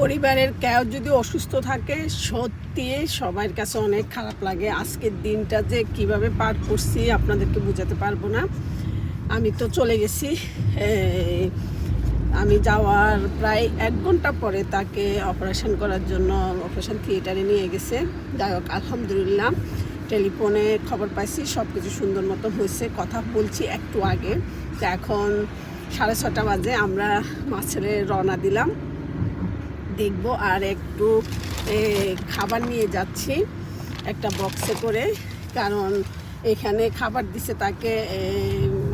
পরিবারের কেউ যদি অসুস্থ থাকে, সত্যি সবার কাছে অনেক খারাপ লাগে। আজকের দিনটা যে কীভাবে পার করছি আপনাদেরকে বোঝাতে পারব না। আমি তো চলে গেছি। আমি যাওয়ার প্রায় এক ঘণ্টা পরে তাকে অপারেশন করার জন্য অপারেশন থিয়েটারে নিয়ে গেছে। যাই হোক, আলহামদুলিল্লাহ, টেলিফোনে খবর পাইছি সব কিছু সুন্দর মতো হয়েছে। কথা বলছি একটু আগে। এখন সাড়ে ছটা বাজে, আমরা মাছের রওনা দিলাম। দেখব আর একটু খাবার নিয়ে যাচ্ছি একটা বক্সে করে। কারণ এখানে খাবার দিছে তাকে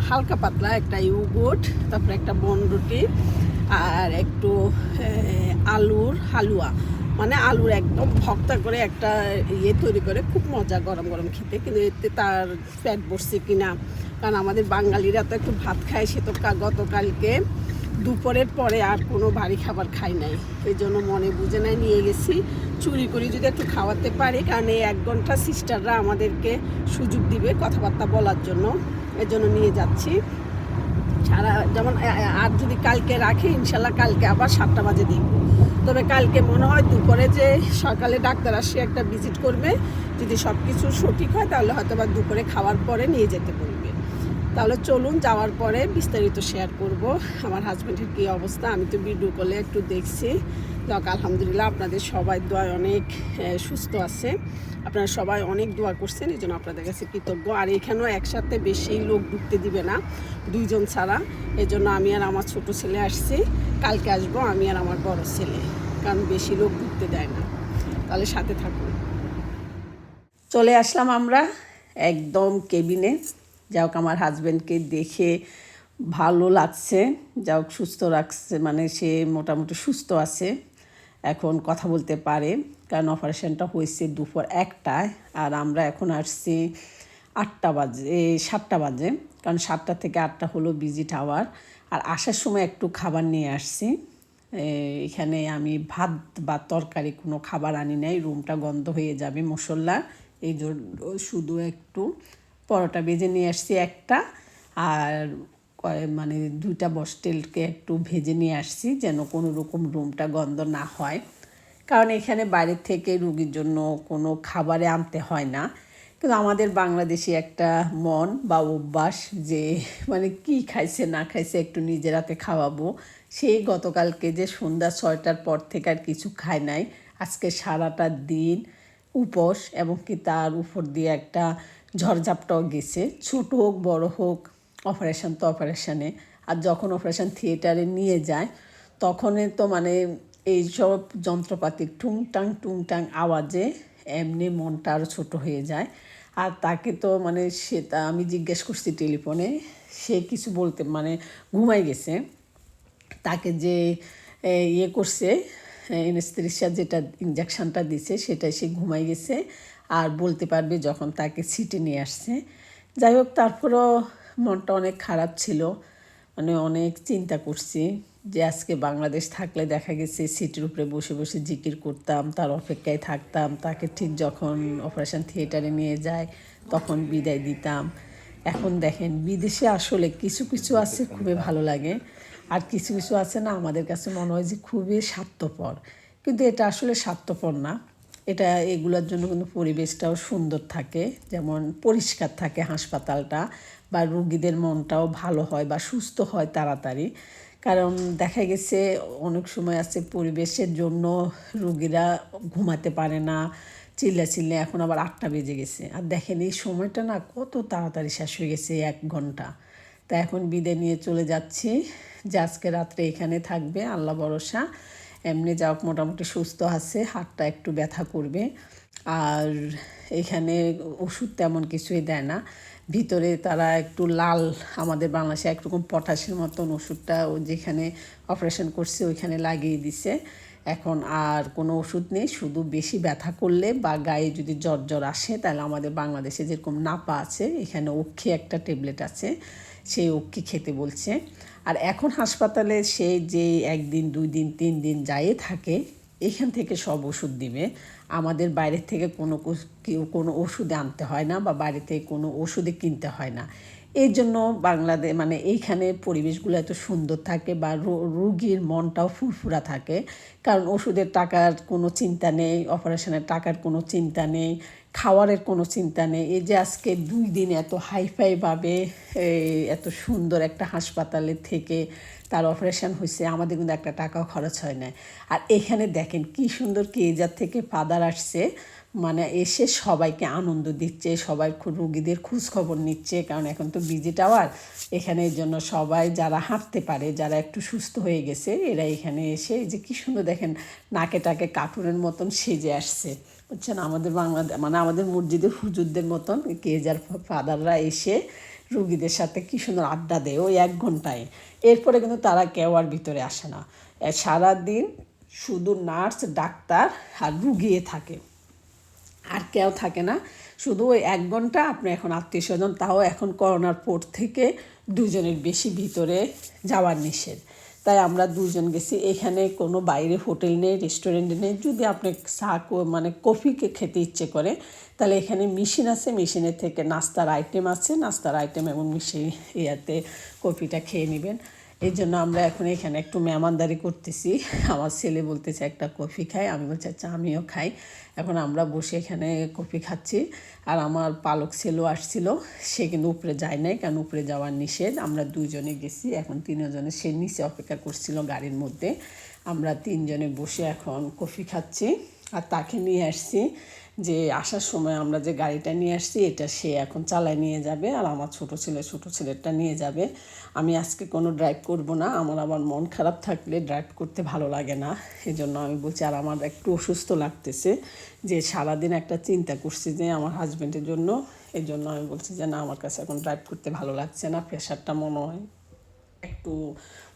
হালকা পাতলা একটা ইউগুট, তারপরে একটা বনরুটি আর একটু আলুর হালুয়া। মানে আলুর একদম ভক্তা করে একটা ইয়ে তৈরি করে, খুব মজা গরম গরম খেতে। কিন্তু এতে তার ফ্যাট বসছে কিনা? কারণ আমাদের বাঙালিরা তো একটু ভাত খায়, সে তো গতকালকে দুপুরের পরে আর কোনো ভারী খাবার খাই নাই। এই জন্য মনে বুঝে নাই নিয়ে গেছি। চুরি করে যদি একটু খাওয়াতে পারি, কারণ এই এক ঘণ্টা সিস্টাররা আমাদেরকে সুযোগ দিবে কথাবার্তা বলার জন্য। এই জন্য নিয়ে যাচ্ছি। সারা যেমন আর যদি কালকে রাখি, ইনশাল্লাহ কালকে আবার সাতটা বাজে দেখব তবে কালকে মনে হয় দুপুরে যে সকালে ডাক্তার আসে একটা ভিজিট করবে, যদি সব কিছু সঠিক হয়, তাহলে হয়তো বা দুপুরে খাওয়ার পরে নিয়ে যেতে বলবে। তাহলে চলুন যাওয়ার পরে বিস্তারিত শেয়ার করব। আমার হাজব্যান্ডের কী অবস্থা? আমি তো ভিডিও কলে একটু দেখছি। যাক, আলহামদুলিল্লাহ আপনাদের সবাই দোয়ায় অনেক সুস্থ আছে। আপনারা সবাই অনেক দোয়া করছেন, এই জন্য আপনাদের কাছে কৃতজ্ঞ। আর এখানেও একসাথে বেশি লোক ঢুকতে দিবে না, দুইজন ছাড়া। এই জন্য আমি আর আমার ছোট ছেলে আসছি। কালকে আসব আমি আর আমার বড় ছেলে, কারণ বেশি লোক ঢুকতে দেয় না। তাহলে সাথে থাকুন। চলে আসলাম আমরা একদম কেবিনে যাওক আমার হাজব্যান্ডকে দেখে ভালো লাগছে যাওক সুস্থ রাখছে মানে সে মোটামুটি সুস্থ আছে, এখন কথা বলতে পারে, কারণ অপারেশনটা হয়েছে দুপুর একটায় আর আমরা এখন আসছি আটটা বাজে সাতটা বাজে, কারণ সাতটা থেকে আটটা হলো ভিজিট আওয়ার আর আসার সময় একটু খাবার নিয়ে আসছি এখানে আমি ভাত বা তরকারি কোনো খাবার আনি নাই রুমটা গন্ধ হয়ে যাবে মশলা, এই জন্য শুধু একটু পরোটা ভেজে নিয়ে আসছি একটা আর মানে দুইটা বস্টেলকে একটু ভেজে নিয়ে আসছি যেন কোনো রকম রুমটা গন্ধ না হয়। কারণ এখানে বাইরের থেকে রুগীর জন্য কোনো খাবারে আনতে হয় না। কিন্তু আমাদের বাংলাদেশি একটা মন বা অভ্যাস যে মানে কি খাইছে, না খাইছে একটু নিজের হাতে খাওয়াবো। সেই গতকালকে যে সন্ধ্যা ছয়টার পর থেকে আর কিছু খায় নাই। আজকে সারাটা দিন উপোস এবং কি তার উপর দিয়ে একটা ঝড়ঝাপটাও গেছে। ছোট হোক, বড় হোক অপারেশন তো অপারেশনে আর যখন অপারেশন থিয়েটারে নিয়ে যায়, তখনই তো মানে এই সব যন্ত্রপাতির টুংটাং টুংটাং আওয়াজে এমনি মনটা আরও ছোটো হয়ে যায়। আর তাকে তো মানে সে তা আমি জিজ্ঞেস করছি টেলিফোনে, সে কিছু বলতে মানে ঘুমাই গেছে। তাকে যে ইয়ে করছে এনেস্থেরিসিয়া যেটা ইঞ্জেকশনটা দিছে, সেটাই সে ঘুমাই গেছে। আর বলতে পারবে যখন তাকে সিটে নিয়ে আসছে। যাই হোক, তারপরও মনটা অনেক খারাপ ছিল। মানে অনেক চিন্তা করছি যে আজকে বাংলাদেশ থাকলে দেখা গেছে সিটের উপরে বসে বসে জিকির করতাম, তার অপেক্ষায় থাকতাম, তাকে ঠিক যখন অপারেশন থিয়েটারে নিয়ে যায় তখন বিদায় দিতাম। এখন দেখেন, বিদেশে আসলে কিছু কিছু আছে খুবই ভালো লাগে, আর কিছু কিছু আছে না আমাদের কাছে মনে হয় যে খুবই স্বার্থপর। কিন্তু এটা আসলে স্বার্থপর না। এটা, এগুলোর জন্য কিন্তু পরিবেশটাও সুন্দর থাকে। যেমন পরিষ্কার থাকে হাসপাতালটা বা রুগীদের মনটাও ভালো হয় বা সুস্থ হয় তাড়াতাড়ি। কারণ দেখা গেছে অনেক সময় আছে পরিবেশের জন্য রুগীরা ঘুমাতে পারে না চিল্লা চিল্লে এখন আবার আটটা বেজে গেছে। আর দেখেন এই সময়টা না কত তাড়াতাড়ি শেষ হয়ে গেছে এক ঘণ্টা। তা এখন বিদে নিয়ে চলে যাচ্ছি। যে আজকে রাত্রে এখানে থাকবে, আল্লাহ ভরসা। এমনি যাও মোটামুটি সুস্থ আছে, হাতটা একটু ব্যথা করবে। আর এখানে ওষুধ তেমন কিছুই দেয় না। ভিতরে তারা একটু লাল, আমাদের বাংলাদেশে একরকম পটাশের মতন ওষুধটা ও যেখানে অপারেশন করছে, ওইখানে লাগিয়ে দিছে। এখন আর কোনো ওষুধ নেই, শুধু বেশি ব্যথা করলে বা গায়ে যদি জ্বর জ্বর আসে, তাহলে আমাদের বাংলাদেশে যেরকম নাপা আছে, এখানে অক্ষি একটা ট্যাবলেট আছে, সেই অক্ষি খেতে বলছে। আর এখন হাসপাতালে সে যে একদিন, দুই দিন, তিন দিন যাই থাকে, এখান থেকে সব ওষুধ দিবে। আমাদের বাইরের থেকে কোনো কেউ কোনো ওষুধে আনতে হয় না বা বাইরে থেকে কোনো ওষুধে কিনতে হয় না। এই জন্য বাংলাদেশ মানে এইখানে পরিবেশগুলো এত সুন্দর থাকে বা রোগীর মনটাও ফুরফুরা থাকে। কারণ ওষুধের টাকার কোনো চিন্তা নেই, অপারেশনের টাকার কোনো চিন্তা নেই, খাওয়ারের কোনো চিন্তা নেই। এই যে আজকে দুই দিন এত হাইফাইভাবে এত সুন্দর একটা হাসপাতালে থেকে তার অপারেশন হয়েছে আমাদের কিন্তু একটা টাকাও খরচ হয় না আর এখানে দেখেন কি সুন্দর কেজার থেকে ফাদার আসছে মানে এসে সবাইকে আনন্দ দিচ্ছে, সবাই রুগীদের খোঁজ খবর নিচ্ছে, কারণ এখন তো বিজি টাওয়ার এখানে এই জন্য সবাই যারা হাঁটতে পারে, যারা একটু সুস্থ হয়ে গেছে, এরা এখানে এসে এই যে কি সুন্দর দেখেন, নাকে টাকে কার্টুনের মতন সেজে আসছে। বুঝছেন? আমাদের বাংলাদেশ মানে আমাদের মসজিদের হুজুরদের মতন কেজার ফাদাররা এসে রুগীদের সাথে কি সুন্দর আড্ডা দেয় ওই এক ঘন্টায়। এরপরে কিন্তু তারা কেউ আর ভিতরে আসে না। সারাদিন শুধু নার্স, ডাক্তার আর রুগিয়ে থাকে। আর কেউ থাকে না। শুধু ওই এক ঘণ্টা আপনি এখন আত্মীয় স্বজন তাও এখন করোনার পর থেকে দুজনের বেশি ভিতরে যাওয়ার নিষেধ। তাই আমরা দুজন গেছি। এখানে কোনো বাইরে হোটেল নেই, রেস্টুরেন্ট নেই। যদি আপনি চা মানে কফিকে খেতে ইচ্ছে করে, তাহলে এখানে মেশিন আছে। মেশিনের থেকে নাস্তার আইটেম আছে। নাস্তার আইটেম এবং মিশিয়ে ইয়াতে কফিটা খেয়ে নেবেন। এই জন্য আমরা এখন এখানে একটু মেহমানদারি করতেছি। আমার ছেলে বলতেছে, একটা কফি খাই। আমি বলছি আচ্ছা আমিও খাই। এখন আমরা বসে এখানে কফি খাচ্ছি। আর আমার পালক ছেলেও আসছিল। সে কিন্তু উপরে যায় নাই, কারণ উপরে যাওয়ার নিষেধ। আমরা দুজনে গেছি, এখন তিনজনে সে নিচে অপেক্ষা করছিল গাড়ির মধ্যে। আমরা তিনজনে বসে এখন কফি খাচ্ছি। আর তাকে নিয়ে আসছি। যে আসার সময় আমরা যে গাড়িটা নিয়ে আসছি, এটা সে এখন চালায় নিয়ে যাবে আর আমার ছোট ছেলে ছোট ছেলেটা নিয়ে যাবে। আমি আজকে কোনো ড্রাইভ করব না, আমার আবার মন খারাপ থাকলে ড্রাইভ করতে ভালো লাগে না। এই জন্য আমি বলছি, আর আমার একটু অসুস্থ লাগতেছে যে সারাদিন একটা চিন্তা করছি যে আমার হাজব্যান্ডের জন্য। এই জন্য আমি বলছি যে না, আমার কাছে এখন ড্রাইভ করতে ভালো লাগছে না, প্রেশারটা মনে হয় একটু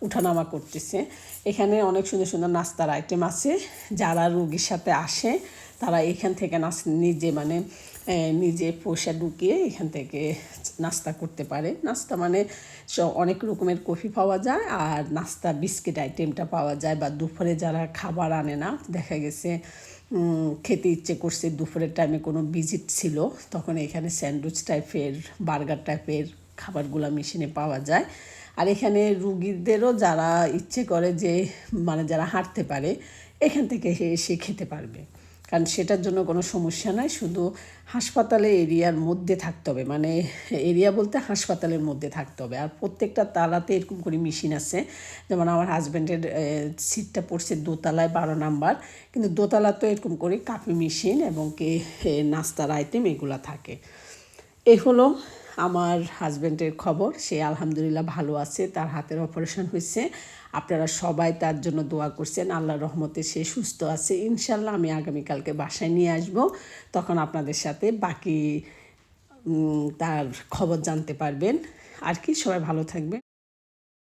উঠানামা করতেছে। এখানে অনেক সুন্দর সুন্দর নাস্তার আইটেম আছে, যারা রুগীর সাথে আসে তারা এখান থেকে নাচ নিজে মানে নিজে পয়সা ঢুকিয়ে এখান থেকে নাস্তা করতে পারে। নাস্তা মানে অনেক রকমের কফি পাওয়া যায় আর নাস্তা বিস্কিট আইটেমটা পাওয়া যায় বা দুপুরে যারা খাবার আনে না, দেখা গেছে খেতে ইচ্ছে করছে দুপুরের টাইমে কোনো ভিজিট ছিল, তখন এখানে স্যান্ডউইচ টাইপের বার্গার টাইপের খাবারগুলো মেশিনে পাওয়া যায়। আর এখানে রুগীদেরও যারা ইচ্ছে করে যে মানে যারা হাঁটতে পারে, এখান থেকে এসে খেতে পারবে। কারণ সেটার জন্য কোনো সমস্যা নাই, শুধু হাসপাতালে এরিয়ার মধ্যে থাকতে হবে মানে এরিয়া বলতে হাসপাতালের মধ্যে থাকতে হবে। আর প্রত্যেকটা তালাতে এরকম করে মেশিন আছে, যেমন আমার হাজব্যান্ডের সিটটা পড়ছে দোতলায় বারো নাম্বার, কিন্তু দোতলা তো এরকম করে কাপি মেশিন এবং কে নাস্তার আইটেম এগুলা থাকে। এ হলো আমার হাজব্যান্ডের খবর, সে আলহামদুলিল্লাহ ভালো আছে, তার হাতের অপারেশন হয়েছে। আপনারা সবাই তার জন্য দোয়া করছেন আল্লাহ রহমতে সে সুস্থ আছে। ইনশাল্লাহ আমি আগামীকালকে বাসায় নিয়ে আসব, তখন আপনাদের সাথে বাকি তার খবর জানতে পারবেন। আর কি, সবাই ভালো থাকবে